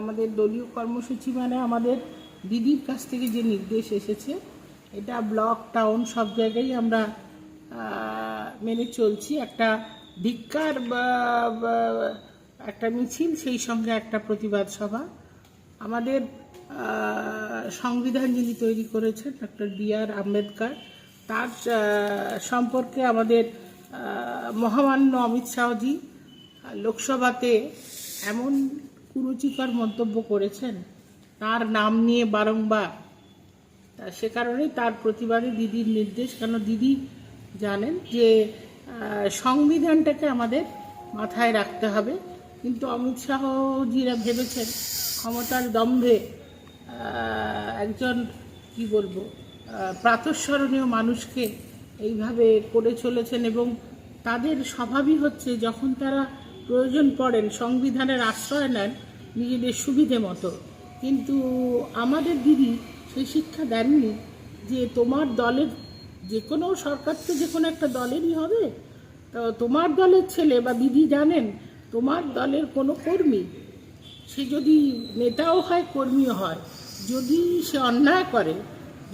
আমাদের দলীয় কর্মসূচি মানে আমাদের দিদির কাছ থেকে যে নির্দেশ এসেছে, এটা ব্লক, টাউন সব জায়গায় আমরা মেনে চলছি। একটা ধিক্কার একটা মিছিল, সেই সঙ্গে একটা প্রতিবাদ সভা। আমাদের সংবিধান যিনি তৈরি করেছেন ডক্টর বি আর আম্বেদকর, তার সম্পর্কে আমাদের মহামান্য অমিত শাহজি, লোকসভাতে এমন কুরুচিকর মন্তব্য করেছেন। তার নাম নিয়ে বারংবার। তা সে কারণেই তার প্রতিবাদে দিদির নির্দেশ। কেন দিদি জানেন যে সংবিধানটাকে আমাদের মাথায় রাখতে হবে। কিন্তু অমিত শাহজিরা ভেবেছেন ক্ষমতার দম্ভে একজন, কি বলব প্রাতঃস্মরণীয় মানুষকে এইভাবে করে চলেছেন এবং তাদের স্বভাবই হচ্ছে যখন তারা প্রয়োজন পড়েন, সংবিধানের আশ্রয় নেন নিজেদের সুবিধে মতো। কিন্তু আমাদের দিদি সেই শিক্ষা দেননি যে তোমার দলের যে কোনো সরকার তো যে কোনো একটা দলেরই হবে। তো তোমার দলের ছেলে বা দিদি জানেন, তোমার দলের কোনো কর্মী, সে যদি নেতাও হয়, কর্মীও হয়, যদি সে অন্যায় করে,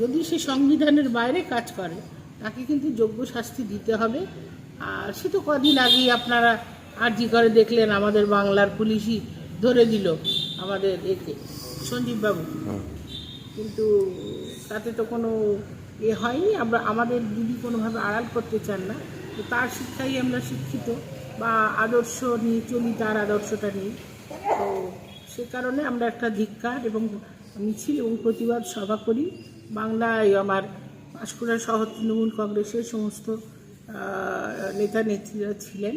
যদি সে সংবিধানের বাইরে কাজ করে, তাকে কিন্তু যোগ্য শাস্তি দিতে হবে। আর সে তো কদিন আগেই আপনারা আর্জি করে দেখলেন? আমাদের বাংলার পুলিশই ধরে দিল আমাদের একে। সঞ্জীববাবু কিন্তু তাতে তো কোনো এ হয়নি। আমরা আমাদের দিদি কোনোভাবে আড়াল করতে চান না তো তার শিক্ষাই আমরা শিক্ষিত বা আদর্শ নিয়ে চলি তার আদর্শটা নিয়ে। তো সে কারণে আমরা একটা ধিক্কার এবং মিছিল এবং প্রতিবাদ সভা করি। বাংলায় আমার পাঁশকুড়া শহর তৃণমূল কংগ্রেসের সমস্ত নেতা নেত্রীরা ছিলেন।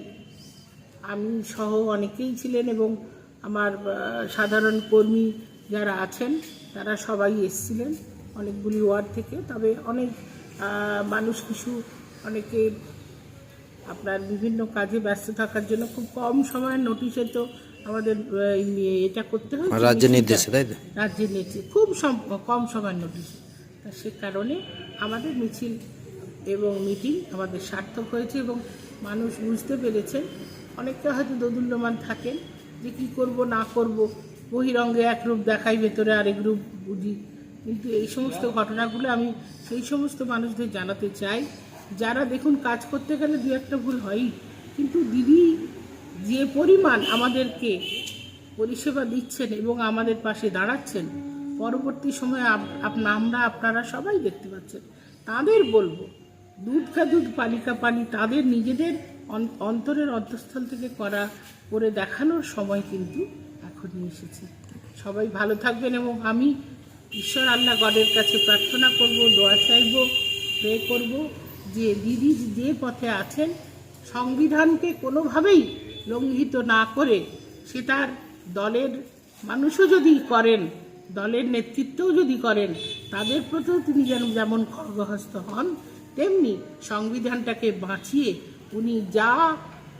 আমি সহ অনেকেই ছিলেন এবং আমার সাধারণ কর্মী যারা আছেন তারা সবাই এসেছিলেন অনেকগুলি ওয়ার্ড থেকে। তবে অনেক মানুষ কিছু অনেকে আপনার বিভিন্ন কাজে ব্যস্ত থাকার জন্য খুব কম সময়ের নোটিশে তো আমাদের এটা করতে হয়। রাজ্যের নির্দেশে তাই তো? রাজ্যের নেত্রী খুব কম সময়ের নোটিশ তা সে কারণে আমাদের মিছিল এবং মিটিং আমাদের সার্থক হয়েছে এবং মানুষ বুঝতে পেরেছেন অনেকে হয়তো দোদুল্যমান থাকেন যে কী করব, না করব, বহিরঙ্গে এক রূপ দেখাই, ভেতরে আরেক রূপ বুঝি। কিন্তু এই সমস্ত ঘটনাগুলো আমি সেই সমস্ত মানুষদের জানাতে চাই। যারা দেখুন কাজ করতে গেলে দু একটা ভুল হয়ই, কিন্তু দিদি যে পরিমাণ আমাদেরকে পরিষেবা দিচ্ছেন এবং আমাদের পাশে দাঁড়াচ্ছেন, পরবর্তী সময়ে আপ- আপনা আমরা আপনারা সবাই দেখতে পাচ্ছেন। তাদের বলব, দুধ কা দুধ, পালিকা পানি তাদের নিজেদের অন্তরের অন্তঃস্থল থেকে করা, করে দেখানোর সময় কিন্তু এখনই এসেছে। সবাই ভালো থাকবেন এবং আমি ঈশ্বর আল্লাহ গডের কাছে প্রার্থনা করব, দোয়া চাইব প্রে করব যে দিদি যে পথে আছেন, সংবিধানকে কোনোভাবেই লঙ্ঘিত না করে সে তার দলের মানুষও যদি করেন, দলের নেতৃত্বও যদি করেন, তাদের প্রতিও তিনি যেন যেমন খর্গহস্ত হন, তেমনি সংবিধানটাকে বাঁচিয়ে উনি যা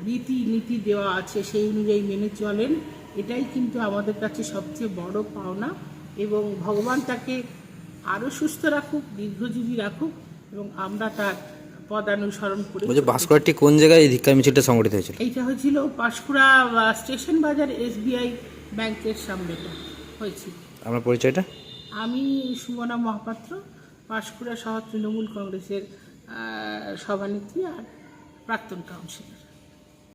রীতি নীতি দেওয়া আছে সেই অনুযায়ী মেনে চলেন এটাই কিন্তু আমাদের কাছে সবচেয়ে বড় পাওনা এবং ভগবান তাকে আরও সুস্থ রাখুক দীর্ঘজীবী রাখুক এবং আমরা তার পদানুসরণ করে ভাস্করটি কোন জায়গায় এই মিছিলটা সংগঠিত হয়েছিল? এইটা হয়েছিল পাঁশকুড়া স্টেশন বাজার এসবিআই ব্যাংকের সামনেটা হয়েছিল। আমার পরিচয়টা? আমি সুমনা মহাপাত্র পাঁশকুড়া শহর তৃণমূল কংগ্রেসের সভানেত্রী আর প্রাক্তন কাউন্সিলর